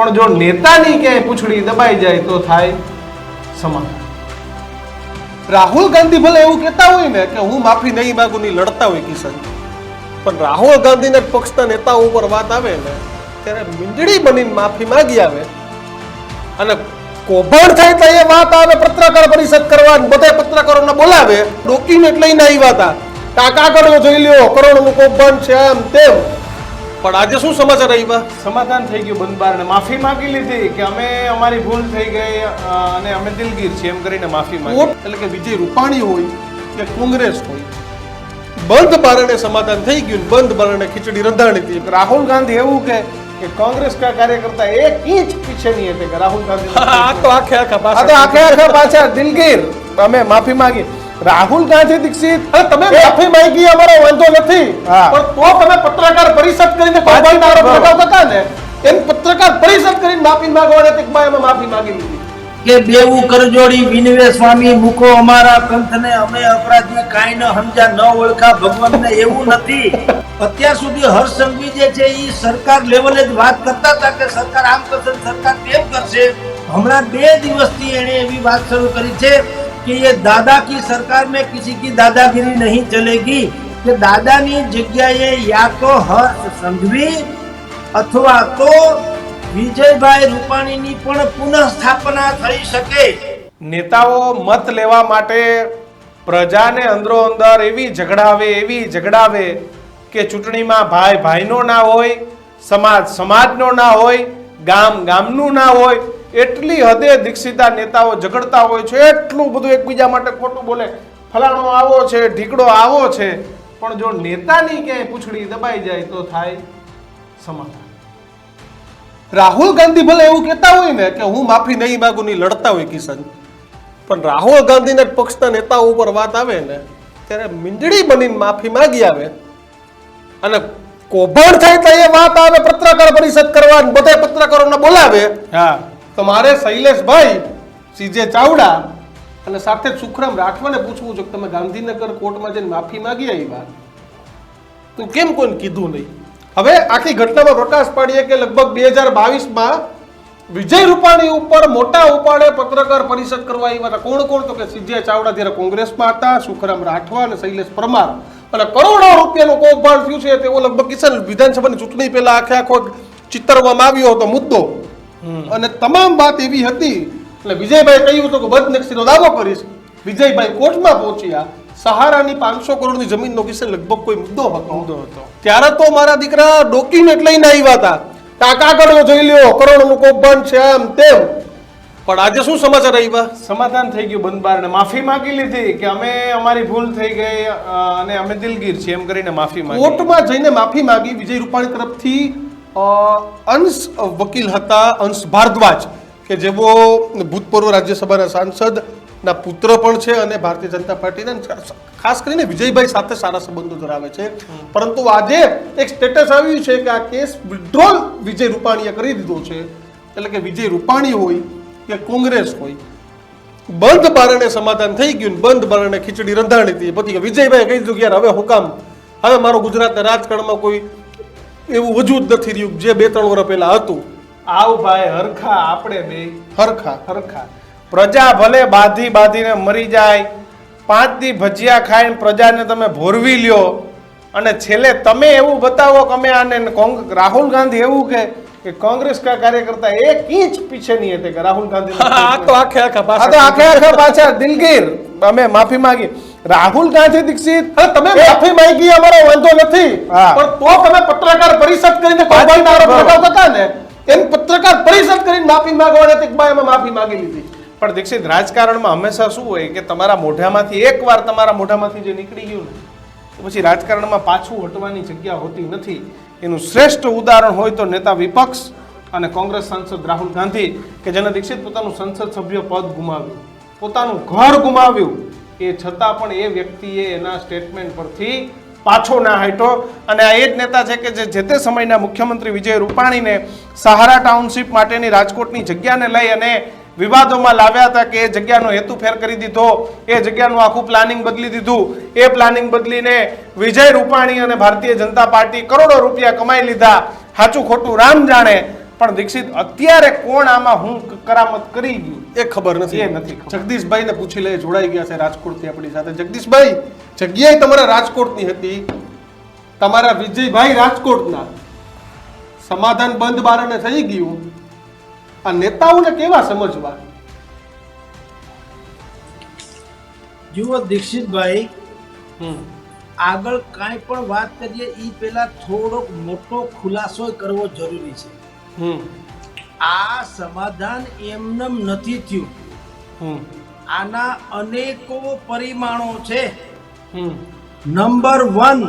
પણ જો નેતાની ક્યાંય પૂછડી દબાઈ જાય તો થાય સમાધાન. રાહુલ ગાંધી ભલે એવું કહેતા હોય ને કે હું માફી નહીં માંગુ ની લડતા હોય કિશન પણ રાહુલ ગાંધીના પક્ષના નેતાઓ ઉપર વાત આવે ને, ત્યારે મીંડળી બનીને માફી માગી આવે અને કૌભાંડ થાય તો એ વાત આવે પત્રકાર પરિષદ કરવા બધા પત્રકારોને બોલાવે ડોક્યુમેન્ટ લઈને આવ્યા હતા કાકા કાગળો જોઈ લ્યો, કરોડનું કૌભાંડ છે આમ તેમ. પણ આજે શું સમાચાર આવ્યા? સમાધાન થઈ ગયું બંધબારને માફી માંગી લીધી કે અમે અમારી ભૂલ થઈ ગઈ અને અમે દિલગીર છીએ એમ કરીને માફી માંગી. એટલે કે વિજય રૂપાણી હોય કે કોંગ્રેસ હોય બંધ બારણે સમાધાન થઈ ગયું બંધ બારણે ખીચડી રંધાણી હતી. રાહુલ ગાંધી એવું કે કે કોંગ્રેસ કા કાર્યકર્તા એક ઇંચ પીછે નહીં હટે કે રાહુલ ગાંધી આ તો આખે આખા આ તો આખે આખા પાછા દિલગીર. અમે માફી માંગી. રાહુલ ગાંધી દીક્ષિત. અરે તમે માફી માંગી અમારો વાંધો નથી. પણ તો તમે પત્રકાર પરિષદ કરીને કૌભાંડનો આરોપ લગાવતા હતા ને એમ પત્રકાર પરિષદ કરીને માફી માંગવાની કે અમે માફી માંગી લીધી. કે બેવું કરજોડી વિનવે સ્વામી મૂકો અમારા પંથને અમે અપરાધી કાંઈ ન સમજા ન ઓળખા ભગવાનને એવું નથી. અત્યાર સુધી હર્ષ સંઘવી જે છે એ સરકાર લેવલે જ વાત કરતા હતા કે સરકાર આમ કરશે સરકાર તેમ કરશે. હમણાં બે દિવસથી એણે એવી વાત શરૂ કરી છે. કે ये दादा की सरकार में किसी की दादागिरी नहीं चलेगी કે દાદાની જગ્યાએ યા તો હર્ષ સંઘવી અથવા તો વિજયભાઈ રૂપાણીની પણ પુનઃસ્થાપના થઈ શકે નેતાઓ મત લેવા માટે પ્રજાને અંદરો અંદર એવી ઝઘડાવે એવી ઝઘડાવે કે ચૂંટણીમાં ભાઈ ભાઈનો ના હોય સમાજ સમાજનો ના હોય ગામ ગામનું ના હોય એટલી હદે દીક્ષિતા નેતાઓ ઝઘડતા હોય છે, એટલું બધું એકબીજા માટે ખોટું બોલે. ફલાણો આવો છે, ઢીકડો આવો છે, પણ જો નેતાની ક્યાંય પૂછડી દબાઈ જાય તો થાય સમાધાન. રાહુલ ગાંધી ભલે એવું કહેતા હોય ને કે હું માફી નહીં માગું ની લડતા હોય કિશન, પણ રાહુલ ગાંધીને પક્ષના નેતાઓ ઉપર વાત આવે ને, ત્યારે મીંડળી બનીને માફી માંગી આવે. અને કૌભાંડ થાય તો એ વાત આવે પત્રકાર પરિષદ કરવા બધા પત્રકારોને બોલાવે. હા. તો મારે શૈલેષભાઈ સીજે ચાવડા અને સાથે સુખરામ રાઠવાને પૂછવું છે કે તમે ગાંધીનગર કોર્ટમાં જઈને માફી માંગી આવ્યા? તો કેમ કોઈને કીધું નહીં? હવે આખી ઘટનામાં પ્રકાશ પાડીએ કે લગભગ બે હજાર બાવીસમાં વિજય રૂપાણી ઉપર મોટા ઉપાડે પત્રકાર પરિષદ કરવા આવ્યા હતા. કોણ કોણ? તો કે સીજે ચાવડા જ્યારે કોંગ્રેસમાં હતા, સુખરામ રાઠવા અને શૈલેષ પરમાર. અને કરોડો રૂપિયાનું કૌભાંડ થયું છે, તેઓ લગભગ કિશન વિધાનસભાની ચૂંટણી પહેલા આખે આખો ચિતરવામાં આવ્યો હતો મુદ્દો. અને તમામ વાત એવી હતી એટલે વિજયભાઈ કહ્યું હતું કે બદનક્ષીનો દાવો કરીશ. વિજયભાઈ કોર્ટમાં પહોંચ્યા. સહારાની પાંચસો કરોડની જમીનનો કિસ્સે લગભગ કોઈ મુદ્દો હતો. મુદ્દો હતો. ત્યારે તો મારા દીકરા ડોક્યુમેન્ટ લઈને આવ્યા હતા. કાકા કાગળો જોઈ લ્યો કરોડનું કૌભાંડ છે આમ તેમ. પણ આજે શું સમાચાર આવ્યા? સમાધાન થઈ ગયું બંધબારને. માફી માંગી લીધી કે અમે અમારી ભૂલ થઈ ગઈ અને અમે દિલગીર છીએ. એમ કરીને માફી માંગી. કોર્ટમાં જઈને માફી માંગી વિજય રૂપાણી તરફથી અંશ વકીલ હતા, અંશ ભારદ્વાજ, કે જેઓ ભૂતપૂર્વ રાજ્યસભાના સાંસદના પુત્ર પણ છે અને ભારતીય જનતા પાર્ટીના ખાસ કરીને વિજયભાઈ સાથે સારા સંબંધો ધરાવે છે. પરંતુ આજે એક સ્ટેટસ આવ્યું છે કે આ કેસ વિડ્રોલ વિજય રૂપાણીએ કરી દીધો છે. એટલે કે વિજય રૂપાણી હોય કે કોંગ્રેસ હોય. બંધ બારણે સમાધાન થઈ ગયું બંધ બારણે ખીચડી રંધાણી હતી. પછી વિજયભાઈ કહી દીધું યાર હવે હુકામ હવે મારો ગુજરાતના રાજકારણમાં કોઈ એવું વજૂદ નથી રહ્યું. જે બે ત્રણ વર્ષ પહેલા હતું. આવ ભાઈ હરખા આપણે બે. હરખા. હરખા. પ્રજા ભલે બાધી બાધીને મરી જાય પાંચ દી ભજીયા ખાઈને પ્રજાને તમે ભોરવી લ્યો. અને છેલ્લે તમે એવું બતાવો કે અમે આને કોંગ- રાહુલ ગાંધી એવું કે કે કોંગ્રેસ કા કાર્યકર્તા એક ઇંચ પીછે નહીં હતા કે રાહુલ ગાંધી આ તો આખે આખા આ તો આખે આખા પાછા દિલગીર અમે માફી માંગી રાહુલ ગાંધી દીક્ષિત. તમે માફી માંગી અમારો વાંધો નથી. પણ તો તમે પત્રકાર પરિષદ કરીને કૌભાંડનો આરોપ લગાવતા હતા ને એમ પત્રકાર પરિષદ કરીને માફી માંગવાની હતી એમાં માફી માંગી લીધી. પણ દીક્ષિત રાજકારણમાં હંમેશા શું હોય કે તમારા મોઢામાંથી એકવાર તમારા મોઢામાંથી જે નીકળી ગયું ને પછી રાજકારણમાં પાછું હટવાની જગ્યા હોતી નથી. એનું શ્રેષ્ઠ ઉદાહરણ હોય તો નેતા વિપક્ષ અને કોંગ્રેસ સાંસદ રાહુલ ગાંધી કે જેને દીક્ષિત પોતાનું સંસદ સભ્ય પદ ગુમાવ્યું. પોતાનું ઘર ગુમાવ્યું. એ છતાં પણ એ વ્યક્તિએ એના સ્ટેટમેન્ટ પરથી પાછો ના હટ્યો. અને આ એ જ નેતા છે કે જે જે તે સમયના મુખ્યમંત્રી વિજય રૂપાણીને સહારા ટાઉનશીપ માટેની રાજકોટની જગ્યાને લઈ અને વિવાદોમાં લાવ્યા હતા કે એ જગ્યાનો હેતુ ફેર કરી દીધો, એ જગ્યાનું આખું પ્લાનિંગ બદલી દીધું. એ પ્લાનિંગ બદલીને વિજય રૂપાણી અને ભારતીય જનતા પાર્ટી કરોડો રૂપિયા કમાઈ લીધા. સાચું ખોટું રામ જાણે. પણ દીક્ષિત, અત્યારે કોણ આમાં હું કરામત કરી ગયું? એ ખબર નથી. એ નથી જગદીશભાઈ જગદીશભાઈને પૂછી લે જોડાઈ ગયા છે રાજકોટથી આપણી સાથે. જગદીશભાઈ જગ્યાએ તમારા રાજકોટની હતી. તમારા વિજયભાઈ રાજકોટના. સમાધાન બંધ બારણે થઈ ગયું. આ નેતાઓને કેવા સમજવા? જુઓ દીક્ષિતભાઈ આગળ કાંઈ પણ વાત કરીએ એ પહેલા થોડોક મોટો ખુલાસો કરવો જરૂરી છે. હમ. આ સમાધાન એમનેમ નથી થયું. આના અનેકો પરિમાણો છે. નંબર વન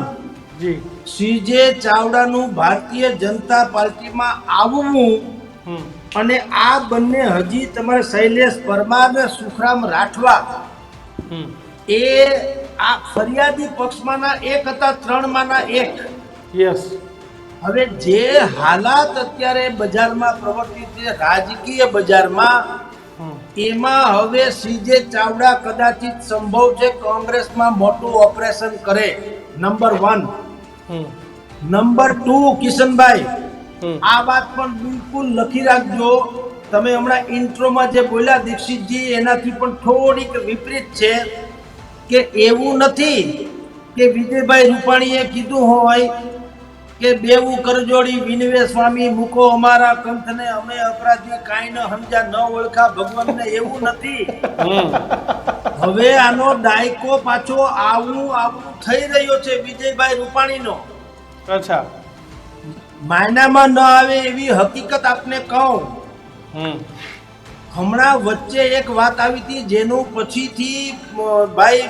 જી. સીજે ચાવડાનું ભારતીય જનતા પાર્ટીમાં આવવું અને આ બંને હજી તમારે શૈલેષ પરમાર ને સુખરામ રાઠવા. એ આ ફરિયાદી પક્ષમાંના એક હતા ત્રણમાંના એક. યસ. હવે જે હાલાત અત્યારે બજારમાં પ્રવર્તિત છે રાજકીય બજારમાં એમાં હવે સીજે ચાવડા કદાચિત સંભવ છે કોંગ્રેસમાં મોટું ઓપરેશન કરે. Number one number two Kishanbhai આ વાત પણ બિલકુલ લખી રાખજો. તમે હમણાં ઇન્ટ્રોમાં જે બોલ્યા દીક્ષિતજી એનાથી પણ થોડીક વિપરીત છે કે એવું નથી કે વિજયભાઈ રૂપાણીએ કીધું હોય કે બેવું કરજોડી વિનવે સ્વામી મૂકો અમારા કંથને અમે અપરાધી કાંઈ ન સમજ્યા ન ઓળખા ભગવાનને એવું નથી. હવે આનો દાયકો પાછો આવું આવું થઈ રહ્યો છે વિજયભાઈ રૂપાણીનો. અચ્છા. માયનામાં ન આવે એવી હકીકત આપને કહું. હમ. હમણાં વચ્ચે એક વાત આવી હતી જેનું પછીથી ભાઈ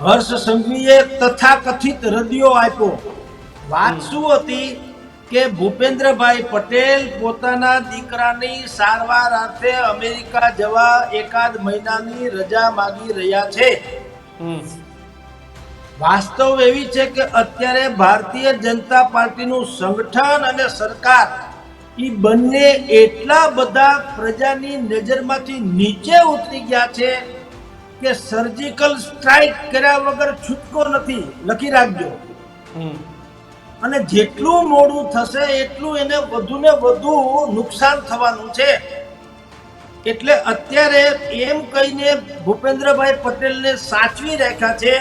હર્ષ સંઘવીએ તથાકથિત રદિયો આપ્યો. વાત શું હતી કે ભૂપેન્દ્રભાઈ પટેલ પોતાના દીકરાની સારવાર અર્થે અમેરિકા જવા એકાદ મહિનાની રજા માગી રહ્યા છે. વાસ્તવ એવી છે કે અત્યારે ભારતીય જનતા પાર્ટીનું સંગઠન અને સરકાર એ બંને એટલા બધા પ્રજાની નજરમાંથી નીચે ઉતરી ગયા છે કે સર્જિકલ સ્ટ્રાઇક કર્યા વગર છૂટકો નથી. લખી રાખજો. અને જેટલું મોડું થશે એટલું એને વધુ ને વધુ નુકસાન થવાનું છે. એટલે અત્યારે એમ કહીને ભૂપેન્દ્રભાઈ પટેલને સાચવી રાખ્યા છે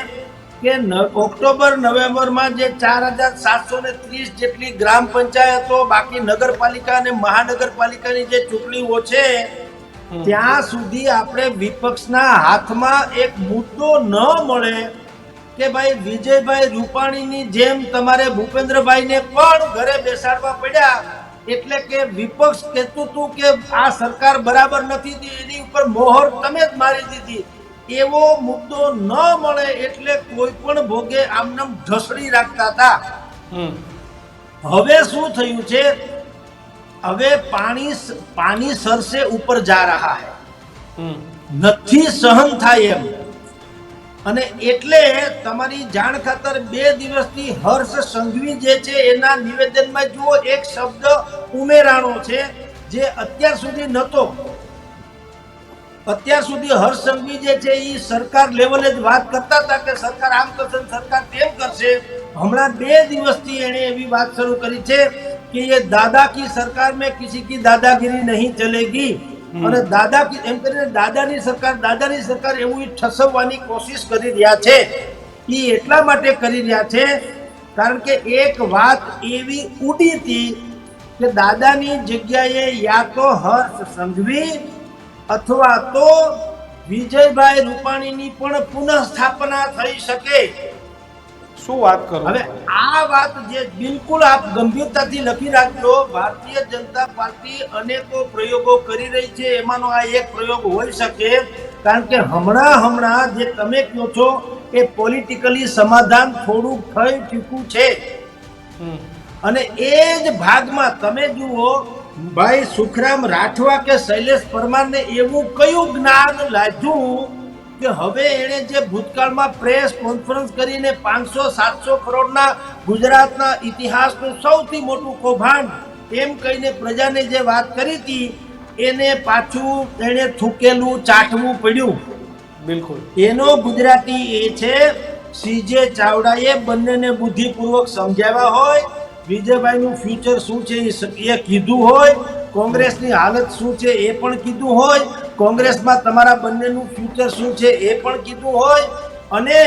કે ઓક્ટોબર નવેમ્બરમાં જે ચાર હજાર સાતસો ને ત્રીસ જેટલી ગ્રામ પંચાયતો બાકી નગરપાલિકા અને મહાનગરપાલિકાની જે ચૂંટણીઓ છે ત્યાં સુધી આપણે વિપક્ષના હાથમાં એક મુદ્દો ન મળે કે ભાઈ વિજયભાઈ રૂપાણીની જેમ તમારે ભૂપેન્દ્રભાઈને પણ ઘરે બેસાડવા પડ્યા એટલે કે વિપક્ષ કહેતું હતું કે આ સરકાર બરાબર નથી એની ઉપર મોહર તમે જ મારી દીધી. એવો મુદ્દો ન મળે એટલે કોઈ પણ ભોગે આમનામ ઢસડી રાખતા હતા. હવે શું થયું છે? હવે પાણી પાણી સરસે ઉપર જા રહા હે. નથી સહન થાય એમ. અને એટલે તમારી જાણ ખાતર બે દિવસથી હર્ષ સંઘવી જે છે, એના નિવેદનમાં જુઓ, એક શબ્દ ઉમેરાણો છે, જે અત્યાર સુધી નહોતો અત્યાર સુધી હર્ષ સંઘવી જે છે એ સરકાર લેવલે જ વાત કરતા હતા કે સરકાર આમ કરશે સરકાર તેમ કરશે. હમણાં બે દિવસથી એણે એવી વાત શરૂ કરી છે કે એ દાદા કી સરકાર મેં કિસી કી દાદાગીરી નહીં ચલેગી. અને દાદા એમ કરીને દાદાની સરકાર દાદાની સરકાર એવું ઠસવવાની કોશિશ કરી રહ્યા છે. એ એટલા માટે કરી રહ્યા છે, કારણ કે એક વાત એવી ઉડી હતી કે દાદાની જગ્યાએ યા તો હર્ષ સંઘવી અથવા તો વિજયભાઈ રૂપાણીની પણ પુનઃસ્થાપના થઈ શકે. શું વાત કરો? હવે આ વાત જે બિલકુલ આપ ગંભીરતાથી લખી રાખજો. ભારતીય જનતા પાર્ટી અનેકો પ્રયોગો કરી રહી છે. એમાંનો આ એક પ્રયોગ હોઈ શકે. કારણ કે હમણાં હમણાં જે તમે કહો છો એ પોલિટિકલી સમાધાન થોડું થઈ ચૂક્યું છે. અને એ જ ભાગમાં તમે જુઓ ભાઈ સુખરામ રાઠવા કે શૈલેષ પરમારને એવું કયું જ્ઞાન લાગ્યું કે હવે એણે જે ભૂતકાળમાં પ્રેસ કોન્ફરન્સ કરીને પાંચસો સાતસો કરોડના ગુજરાતના ઇતિહાસનું સૌથી મોટું કૌભાંડ એમ કહીને પ્રજાને જે વાત કરી હતી એને પાછું એણે થૂકેલું ચાટવું પડ્યું. બિલકુલ. એનો ગુજરાતી એ છે સીજે ચાવડાએ બંનેને બુદ્ધિપૂર્વક સમજાવ્યા હોય વિજયભાઈનું ફ્યુચર શું છે એ કીધું હોય કોંગ્રેસની હાલત શું છે એ પણ કીધું હોય, કોંગ્રેસમાં તમારા બંનેનું ફ્યુચર શું છે એ પણ કીધું હોય, અને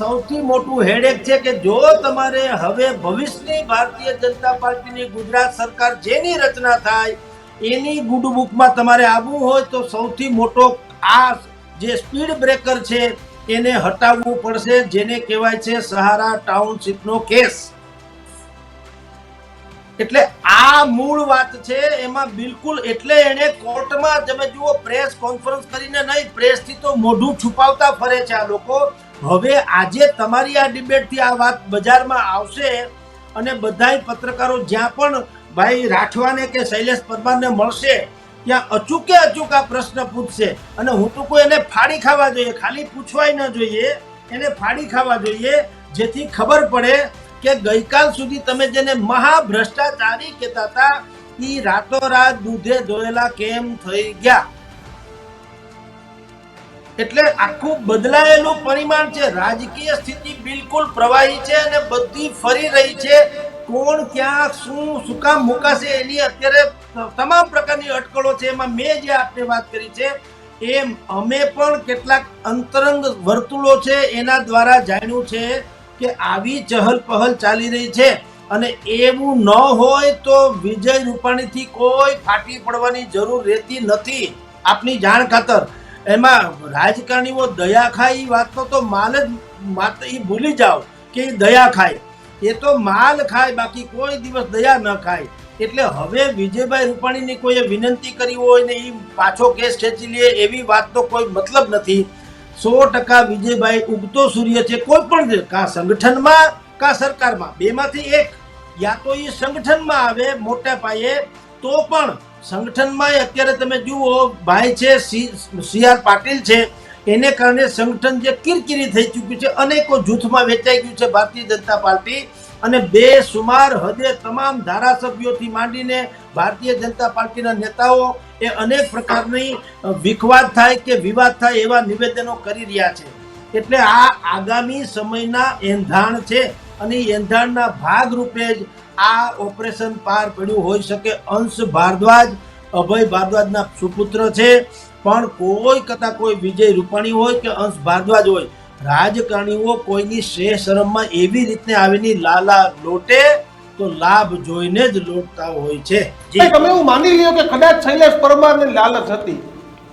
સૌથી મોટું હેડેક છે કે જો તમારે હવે ભવિષ્યની ભારતીય જનતા પાર્ટીની ગુજરાત સરકાર જેની રચના થાય, એની ગુડ બુકમાં તમારે આવવું હોય તો સૌથી મોટો આ જે સ્પીડ બ્રેકર છે એને હટાવવું પડશે, જેને કહેવાય છે સહારા ટાઉનશીપનો કેસ. એટલે આ મૂળ વાત છે, એમાં બિલકુલ એટલે એને કોર્ટમાં, તમે જુઓ, પ્રેસ કોન્ફરન્સ કરીને નહીં પ્રેસથી તો મોઢું છુપાવતા ફરે છે આ લોકો. હવે આજે તમારી આ ડિબેટથી આ વાત બજારમાં આવશે અને બધાય પત્રકારો જ્યાં પણ ભાઈ રાઠવાને કે શૈલેષ પરમારને મળશે, ત્યાં અચૂકે અચૂક આ પ્રશ્ન પૂછશે. અને હું તો કોઈ એને ફાડી ખાવા જોઈએ, ખાલી પૂછવાય ન જોઈએ, એને ફાડી ખાવા જોઈએ, જેથી ખબર પડે કે ગઈકાલ સુધી તમે જેને મહાભ્રષ્ટાચારી કહેતા હતા એ રાતોરાત દૂધે ધોયેલા કેમ થઈ ગયા? એટલે આખું બદલાયેલું પરિમાણ છે. રાજકીય સ્થિતિ બિલકુલ પ્રવાહી છે અને બધી ફરી રહી છે. કોણ ક્યાં, શું શું કામ મુકાશે એની અત્યારે તમામ પ્રકારની અટકળો છે. એમાં મેં જે આપને વાત કરી છે, એમ અમે પણ કેટલાક અંતરંગ વર્તુળો છે એના દ્વારા જાણ્યું છે. કે આવી ચહલ પહલ ચાલી રહી છે અને એવું ન હોય તો વિજય રૂપાણીથી કોઈ ફાટી પડવાની જરૂર રહેતી નથી. આપની જાણ ખાતર, એમાં રાજકારણીઓ દયા ખાય એ વાતનો તો માલ જ માત્ર એ ભૂલી જાઓ કે એ દયા ખાય. એ તો માલ ખાય, બાકી કોઈ દિવસ દયા ન ખાય. એટલે હવે વિજયભાઈ રૂપાણીની કોઈએ વિનંતી કરી હોય ને એ પાછો કેસ ખેંચી લે એવી વાત તો કોઈ મતલબ નથી. સો ટકા વિજયભાઈ ઉગતો સૂર્ય છે કોઈ પણ કા સંગઠનમાં, કાં સરકારમાં. બેમાંથી એક, યા તો એ સંગઠનમાં આવે મોટા પાયે, તો પણ સંગઠનમાં અત્યારે તમે જુઓ, ભાઈ છે સી આર પાટીલ છે, એને કારણે સંગઠન જે કિરકિરી થઈ ચૂક્યું છે, અનેકો જૂથમાં વેચાઈ ગયું છે ભારતીય જનતા પાર્ટી. અને બે સુમાર હદે તમામ ધારાસભ્યોથી માંડીને ભારતીય જનતા પાર્ટીના નેતાઓ એ અનેક પ્રકારની વિખવાદ થાય કે વિવાદ થાય એવા નિવેદનો કરી રહ્યા છે. એટલે આ આગામી સમયના એંધાણ છે અને એંધાણના ભાગરૂપે જ આ ઓપરેશન પાર પડ્યું હોઈ શકે. અંશ ભારદ્વાજ, અભય ભારદ્વાજના સુપુત્ર છે. પણ કોઈ કથા કોઈ વિજય રૂપાણી હોય કે અંશ ભારદ્વાજ હોય રાજકારણીઓ કોઈની શેહ શરમમાં એવી રીતે આવીને લાલા લોટે તો લાભ જોઈને જ લોટતા હોય છે. તમે એવું માની લ્યો કે કદાચ શૈલેષ પરમારને લાલચ હતી.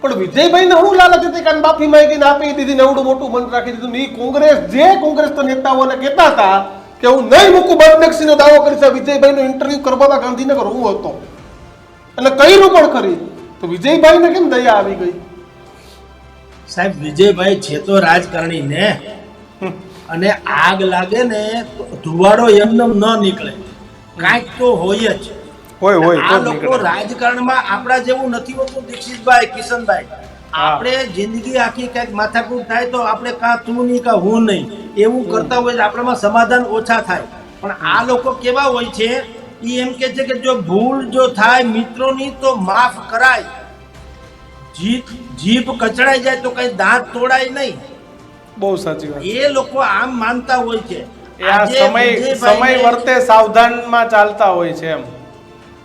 પણ વિજયભાઈ ને હું લાલચ હતી કારણ માફી માંગીને આપી દીધી ને એવડું મોટું મન રાખી દીધું. ની કોંગ્રેસ, જે કોંગ્રેસના નેતાઓને કહેતા હતા કે હું નહીં મૂકું, બદનક્ષીનો દાવો કરીશ આ વિજયભાઈનો ઇન્ટરવ્યુ કરવામાં ગાંધીનગર હું હતો. અને કર્યું પણ ખરી તો વિજયભાઈને કેમ દયા આવી ગઈ? સાહેબ વિજયભાઈ છે તો રાજકારણી ને અને આગ લાગે ને ધુવાડો એમનેમ ન નીકળે. કાંઈક તો હોય જ. હોય હોય આ લોકો રાજકારણમાં આપણા જેવું નથી હોતું દીક્ષિતભાઈ કિશનભાઈ. આપણે જિંદગી આખી કંઈક માથાકૂટ થાય તો આપણે કાં તું નહીં કાં હું નહીં. એવું કરતા હોય આપણામાં સમાધાન ઓછા થાય. પણ આ લોકો કેવા હોય છે એ એમ કે છે કે જો ભૂલ જો થાય મિત્રોની તો માફ કરાય. જીભ જીભ કચડાઈ જાય તો કઈ દાંત તોડાય નહીં. બહુ સાચી વાત. એ લોકો આમ માનતા હોય છે. આ સમય સમય વર્તે સાવધાનમાં ચાલતા હોય છે એમ.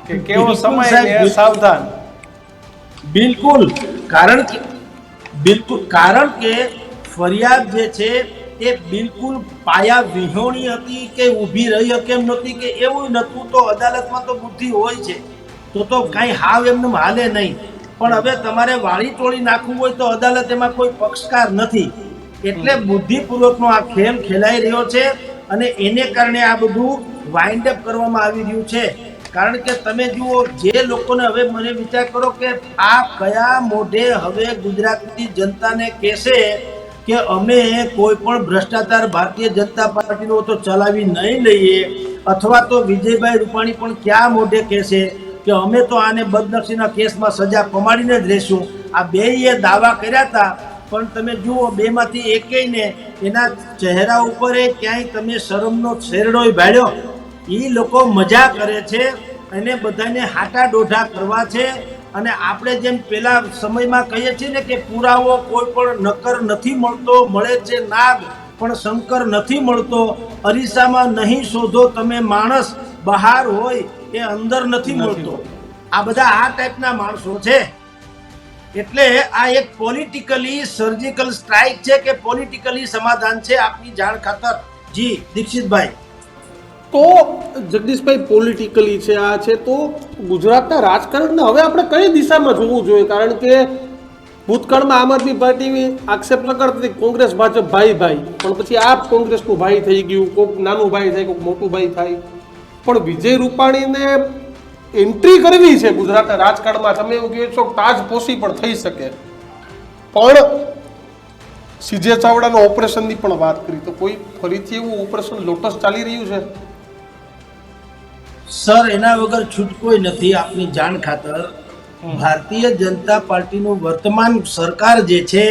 કે કેવો સમય ને સાવધાન. બિલકુલ. કારણ કે બિલકુલ કારણ કે ફરિયાદ જે છે એ બિલકુલ પાયા વિહોણી હતી કે ઊભી રહી કેમ નહોતી કે એવું નહોતું. તો અદાલતમાં તો બુદ્ધિ હોય છે. તો તો કાંઈ હાવ એમને હાલે નહીં. પણ હવે તમારે વાળી ટોળી નાખવું હોય તો અદાલત એમાં કોઈ પક્ષકાર નથી. એટલે બુદ્ધિપૂર્વકનો આ ખેલ ખેલાઈ રહ્યો છે અને એને કારણે આ બધું વાઇન્ડ અપ કરવામાં આવી રહ્યું છે. કારણ કે તમે જુઓ જે લોકોને હવે મને વિચાર કરો કે આ કયા મોઢે હવે ગુજરાતની જનતાને કહેશે કે અમે કોઈ પણ ભ્રષ્ટાચાર ભારતીય જનતા પાર્ટીનો તો ચલાવી નહીં લઈએ અથવા તો વિજયભાઈ રૂપાણી પણ ક્યાં મોઢે કહેશે? કે અમે તો આને બદનક્ષીના કેસમાં સજા પમાડીને જ રહેશું. આ બેયે દાવા કર્યા હતા, પણ તમે જુઓ, બેમાંથી એકેયને એના ચહેરા ઉપર ક્યાંય તમે શરમનો છેરડોય ભાળ્યો. એ લોકો મજા કરે છે અને બધાને હાટા ડોઢા કરવા છે. અને આપણે જેમ પેલા સમયમાં કહીએ છીએ ને કે પુરાવો કોઈ પણ નકર નથી મળતો, મળે છે નાગ, પણ શંકર નથી મળતો. અરીસામાં નહીં શોધો તમે માણસ બહાર હોય એ અંદર નથી મળતો. આ બધા આ ટાઈપના માણસો છે. એટલે આ એક પોલિટિકલી સર્જિકલ સ્ટ્રાઇક છે કે પોલિટિકલી સમાધાન છે આપની જાણ ખાતર. જી દીક્ષિતભાઈ. તો જગદીશભાઈ પોલિટિકલી છે આ છે તો ગુજરાતના રાજકારણને હવે આપણે કઈ દિશામાં જોવું જોઈએ? કારણ કે ભૂતકાળમાં આમ આદમી પાર્ટી આક્ષેપ ન કરતી કોંગ્રેસ ભાજપ ભાઈ ભાઈ પણ પછી આ કોંગ્રેસનું ભાઈ થઈ ગયું કોઈક નાનું ભાઈ થાય કોઈક મોટું ભાઈ થાય. પણ વિજય રૂપાણીને એન્ટ્રી કરવી છે ગુજરાતના રાજકારણમાં. તમે એવું કહો છો કે તાજ પોસી પણ થઈ શકે. પણ સીજે ચાવડાના ઓપરેશનની પણ વાત કરી. તો કોઈ ફરીથી એવું ઓપરેશન લોટસ ચાલી રહ્યું છે? સર એના વગર છૂટકોય નથી. આપની જાણ ખાતર ભારતીય જનતા પાર્ટીનું વર્તમાન સરકાર જે છે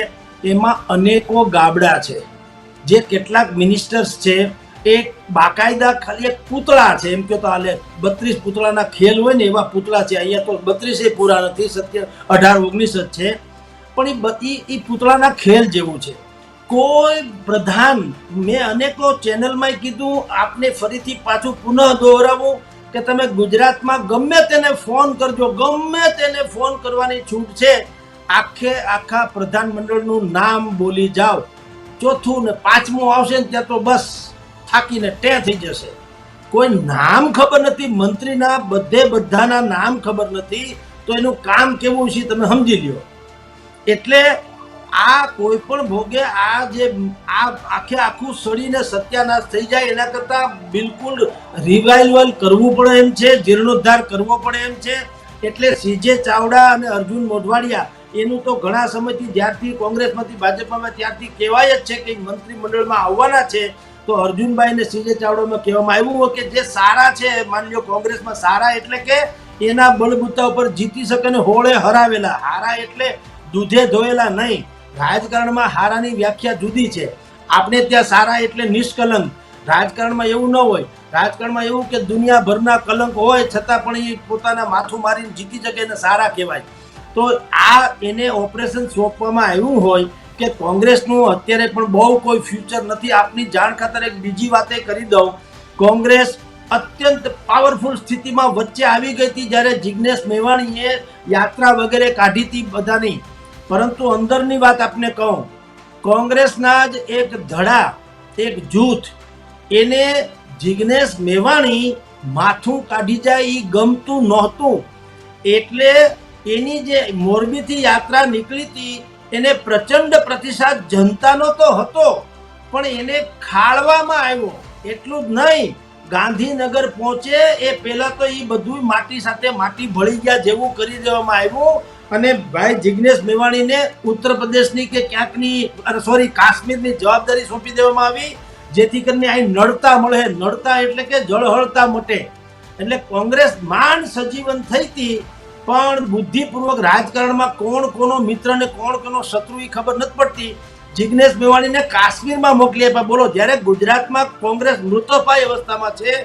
એમાં અનેકો ગાબડા છે. જે કેટલાક મિનિસ્ટર્સ છે એ બાકાયદા ખાલી એક પૂતળા છે. એમ કે તો હાલે બત્રીસ પૂતળાના ખેલ હોય ને એવા પૂતળા છે. અહીંયા તો બત્રીસે પૂરા નથી, સત્ય અઢાર, ઓગણીસ જ છે. પણ એ એ પૂતળાના ખેલ જેવું છે. કોઈ પ્રધાન, મેં અનેકો ચેનલમાં કીધું, આપને ફરીથી પાછું પુનઃ દોહરાવું કે તમે ગુજરાતમાં ગમે તેને ફોન કરજો, ગમે તેને ફોન કરવાની છૂટ છે. આખે આખા પ્રધાનમંડળનું નામ બોલી જાઓ. ચોથું ને પાંચમું આવશે ને ત્યાં તો બસ. થાકીને ટે થઈ જશે. કોઈ નામ ખબર નથી, મંત્રીના બધે બધાના નામ ખબર નથી, તો એનું કામ કેવું છે તમે સમજી લ્યો. એટલે આ કોઈ પણ ભોગે આ જે આ આખે આખું સડીને સત્યાનાશ થઈ જાય એના કરતાં બિલકુલ રિવાઇવલ કરવું પડે એમ છે, જીર્ણોદ્ધાર કરવો પડે એમ છે. એટલે સીજે ચાવડા અને અર્જુન મોઢવાડિયા, એનું તો ઘણા સમયથી જ્યારથી કોંગ્રેસમાંથી ભાજપમાં ત્યારથી કહેવાય જ છે કે મંત્રીમંડળમાં આવવાના છે. તો અર્જુનભાઈ ને સીજે ચાવડામાં કહેવામાં આવ્યું હોય કે જે સારા છે, માની લો કોંગ્રેસમાં સારા એટલે કે એના બળબૂતા ઉપર જીતી શકે ને હોળે હરાવેલા. હારા એટલે દૂધે ધોયેલા નહીં. રાજકારણમાં હારાની વ્યાખ્યા જુદી છે. આપણે ત્યાં સારા એટલે નિષ્કલંક. રાજકારણમાં એવું ન હોય. રાજકારણમાં એવું કે દુનિયાભરના કલંક હોય, છતાં પણ એ પોતાના માથું મારીને જીતી શકે ને સારા કહેવાય. તો આ એને ઓપરેશન સોંપવામાં આવ્યું હોય કે કોંગ્રેસનું અત્યારે પણ બહુ કોઈ ફ્યુચર નથી. આપની જાણ ખાતર એક બીજી વાતે કરી દઉં. કોંગ્રેસ અત્યંત પાવરફુલ સ્થિતિમાં વચ્ચે આવી ગઈ હતી જ્યારે જિજ્ઞેશ મેવાણીએ યાત્રા વગેરે કાઢી હતી બધાની. પરંતુ અંદરની વાત આપને કહું, કોંગ્રેસના જ એક ધડા, એક જૂથ, એને જિજ્ઞેશ મેવાણી માથું કાઢી જાય એ ગમતું નહોતું. એટલે એની જે મોરબીથી યાત્રા નીકળી હતી એને પ્રચંડ પ્રતિસાદ જનતાનો તો હતો, પણ એને ખાળવામાં આવ્યો. એટલું જ નહીં, ગાંધીનગર પહોંચે એ પહેલાં તો એ બધું માટી સાથે માટી ભળી ગયા જેવું કરી દેવામાં આવ્યું. અને ભાઈ જિજ્ઞેશ મેવાણીને ઉત્તર પ્રદેશની કે ક્યાંકની સોરી કાશ્મીરની જવાબદારી સોંપી દેવામાં આવી, જેથી કરીને અહીં નડતા મળે. નડતા એટલે કે જળહળતા મટે. એટલે કોંગ્રેસ માંડ સજીવન થઈ હતી પણ બુદ્ધિપૂર્વક રાજકારણમાં કોણ કોનો મિત્ર ને કોણ કોનો શત્રુ એ ખબર નથી પડતી. જિજ્ઞેશ મેવાણીને કાશ્મીરમાં મોકલી આપ્યા. બોલો, જ્યારે ગુજરાતમાં કોંગ્રેસ મૃતોપાય અવસ્થામાં છે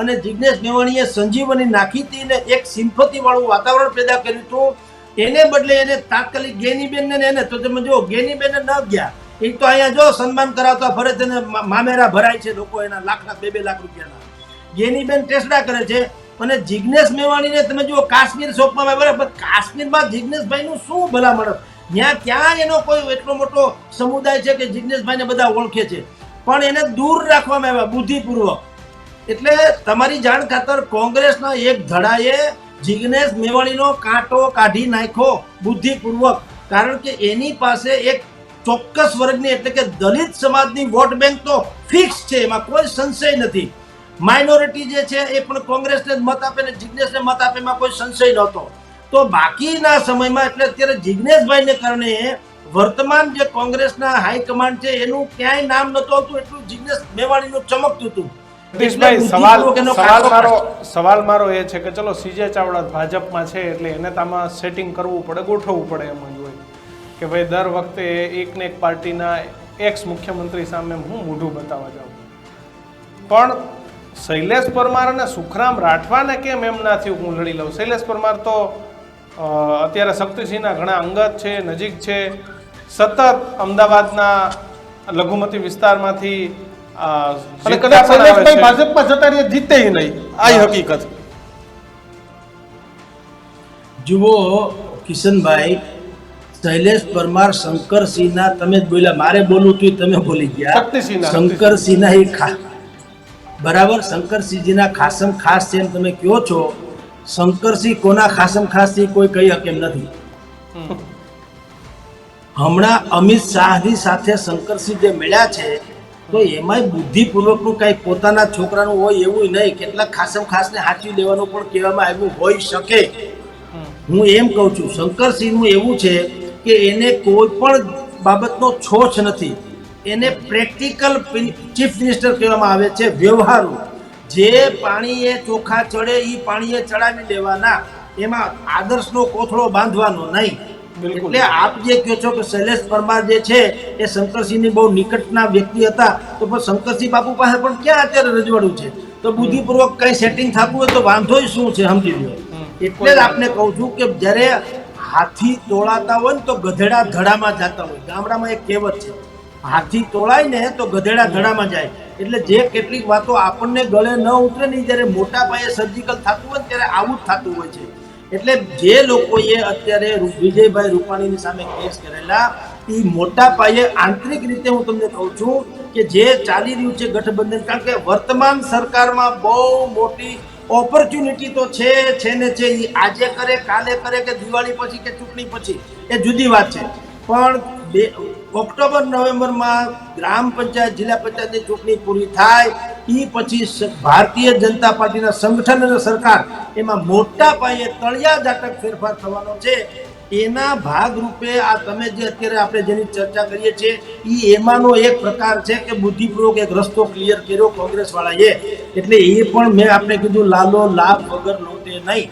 અને જિજ્ઞેશ મેવાણીએ સંજીવની નાખી હતી ને એક સિમ્પતિ વાળું વાતાવરણ પેદા કર્યું હતું, એને બદલે એને તાત્કાલિક ગેનીબેનને ને એને, તો તમે જો ગેનીબેનને ન ગયા. એ તો અહીંયા જો સન્માન કરાવતા ફરે તેને મામેરા ભરાય છે લોકો એના લાખ લાખ બે બે લાખ રૂપિયાના. ગેનીબેન ટેસડા કરે છે. અને જિજ્ઞેશ મેવાણીને તમે જુઓ, કાશ્મીર સોંપવામાં બરાબર કાશ્મીરમાં જિજ્ઞેશભાઈનું શું ભલામણ? ત્યાં ક્યાં એનો કોઈ એટલો મોટો સમુદાય છે કે જિજ્ઞેશભાઈને બધા ઓળખે છે? પણ એને દૂર રાખવામાં આવ્યા, બુદ્ધિપૂર્વક. એટલે તમારી જાણ ખાતર કોંગ્રેસના એક ધડાએ જિજ્ઞેશ મેવાણીનો કાંટો કાઢી નાખ્યો, બુદ્ધિપૂર્વક. કારણ કે એની પાસે એક ચોક્કસ વર્ગની, એટલે કે દલિત સમાજની વોટ બેંક તો ફિક્સ છે, એમાં કોઈ સંશય નથી. માઇનોરિટી જે છે એ પણ કોંગ્રેસને જ મત આપે ને જિજ્ઞેશને મત આપે એમાં કોઈ સંશય નહોતો. તો બાકીના સમયમાં એટલે અત્યારે જિજ્ઞેશભાઈને કારણે વર્તમાન જે કોંગ્રેસના હાઈકમાન્ડ છે એનું ક્યાંય નામ નહોતું આવતું એટલું જિજ્ઞેશ મેવાણીનું ચમકતું હતું. સવાલ સવાલ મારો સવાલ મારો એ છે કે ચલો સીજે ચાવડા ભાજપમાં છે એટલે એને તો આમાં સેટિંગ કરવું પડે ગોઠવવું પડે એમ જ હોય. કે ભાઈ દર વખતે એક ને એક પાર્ટીના એક્સ મુખ્યમંત્રી સામે હું મોઢું બતાવવા જાઉં. પણ શૈલેષ પરમાર અને સુખરામ રાઠવાને કેમ એમ ના થયું હું લડી લઉં? શૈલેષ પરમાર તો અત્યારે શક્તિસિંહના ઘણા અંગત છે નજીક છે. સતત અમદાવાદના લઘુમતી વિસ્તારમાંથી અને કદાચ શૈલેષભાઈ ભાજપમાં જતા રહીએ જીતે નહીં. આ હકીકત. જુઓ કિશનભાઈ શૈલેષ પરમાર શંકરસિંહના તમે જ બોલ્યા. મારે બોલવું તું તમે બોલી ગયા. શંકરસિંહના એ ખા બરાબર? શંકરસિંહજીના ખાસમ ખાસ છે એમ તમે કહો છો. શંકરસિંહ કોના ખાસમ ખાસ છે કોઈ કહી શકે નથી. હમણાં અમિત શાહની સાથે શંકરસિંહ જે મળ્યા છે, તો એમાંય બુદ્ધિપૂર્વકનું કાંઈ પોતાના છોકરાનું હોય એવું નહીં. કેટલાક ખાસમ ખાસને સાચવી લેવાનું પણ કહેવામાં આવ્યું હોઈ શકે. હું એમ કહું છું, શંકરસિંહનું એવું છે કે એને કોઈ પણ બાબતનો છોછ નથી. એને પ્રેક્ટિકલ ચીફ મિનિસ્ટર કહેવામાં આવે છે વ્યવહારુ. જે પાણીએ ચોખા ચડે એ પાણીએ ચડાવી દેવાના એમાં આદર્શનો કોથળો બાંધવાનો નહીં. એટલે આપ જે કહો છો કે શૈલેષ પરમાર જે છે એ શંકરસિંહની બહુ નિકટના વ્યક્તિ હતા તો પણ શંકરસિંહ બાપુ પાસે પણ ક્યાં અત્યારે રજવાડું છે? તો બુદ્ધિપૂર્વક કઈ સેટિંગ થતું હોય તો વાંધો શું છે સમજી લો એટલે જ આપને કહું છું કે જ્યારે હાથી તોળાતા હોય ને તો ગધેડા ધડામાં જતા હોય. ગામડામાં એક કહેવત છે હાથી તોળાય ને તો ગધેડા ધડામાં જાય. એટલે જે કેટલીક વાતો આપણને ગળે ન ઉતરે ને જ્યારે મોટા પાયે સર્જિકલ થતું હોય ત્યારે આવું જ થતું હોય છે. એટલે જે લોકોએ અત્યારે વિજયભાઈ રૂપાણીની સામે કેસ કરેલા એ મોટા પાયે આંતરિક રીતે હું તમને કહું છું કે જે ચાલી રહ્યું છે ગઠબંધન, કારણ કે વર્તમાન સરકારમાં બહુ મોટી ઓપોર્ચ્યુનિટી તો છે છે ને છે એ આજે કરે, કાલે કરે કે દિવાળી પછી કે ચૂંટણી પછી, એ જુદી વાત છે. પણ બે ઓક્ટોબર, નવેમ્બરમાં ગ્રામ પંચાયત, જિલ્લા પંચાયતની ચૂંટણી પૂરી થાય એ પછી ભારતીય જનતા પાર્ટીના સંગઠન અને સરકાર એમાં મોટા પાયે તળિયા જાટક ફેરફાર થવાનો છે. એના ભાગરૂપે આ તમે જે અત્યારે આપણે જેની ચર્ચા કરીએ છીએ એ એમાંનો એક પ્રકાર છે કે બુદ્ધિપૂર્વક એક રસ્તો ક્લિયર કર્યો કોંગ્રેસવાળાએ. એટલે એ પણ મેં આપણે કીધું, લાલો લાભ વગર લોટે નહીં.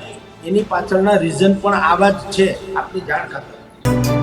એની પાછળના રીઝન પણ આવા જ છે આપણી જાણ ખાતર.